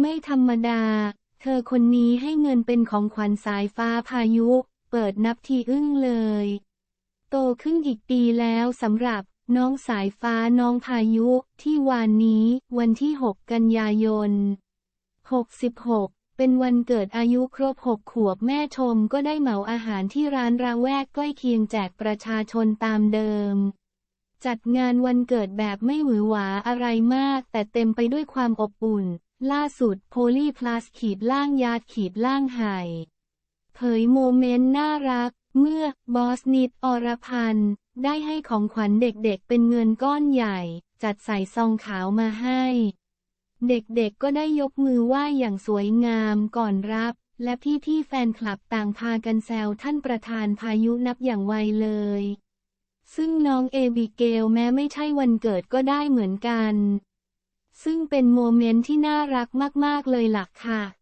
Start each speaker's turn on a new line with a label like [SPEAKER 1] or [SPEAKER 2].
[SPEAKER 1] ไม่ธรรมดา เธอคนนี้ให้เงินเป็นของขวัญสายฟ้าพายุ เปิดนับทีอึ้งเลย โตขึ้นอีกปีแล้วสำหรับน้องสายฟ้าน้องพายุที่วานนี้ วันที่ 6 กันยายน 66 เป็นวันเกิดอายุครบ 6 ขวบแม่ชมก็ได้เหมาอาหารที่ร้านระแวกใกล้เคียงแจกประชาชนตามเดิม จัดงานวันเกิดแบบไม่หวือหวาอะไรมาก แต่เต็มไปด้วยความอบอุ่น ล่าสุดโพลีพลัสขีดล่างยาดขีดล่างไห่เผยโมเมนต์น่ารัก เมื่อบอสนิดอรพันธ์ได้ให้ของขวัญเด็กๆเป็นเงินก้อนใหญ่ จัดใส่ซองขาวมาให้ เด็กๆก็ได้ยกมือไหว้อย่างสวยงามก่อนรับ และพี่ๆแฟนคลับต่างพากันแซวท่านประธานพายุนับอย่างไวเลย ซึ่งน้องเอบิเกลแม้ไม่ใช่วันเกิดก็ได้เหมือนกัน ซึ่งเป็นโมเมนต์ที่น่ารักมาก ๆ เลยล่ะค่ะ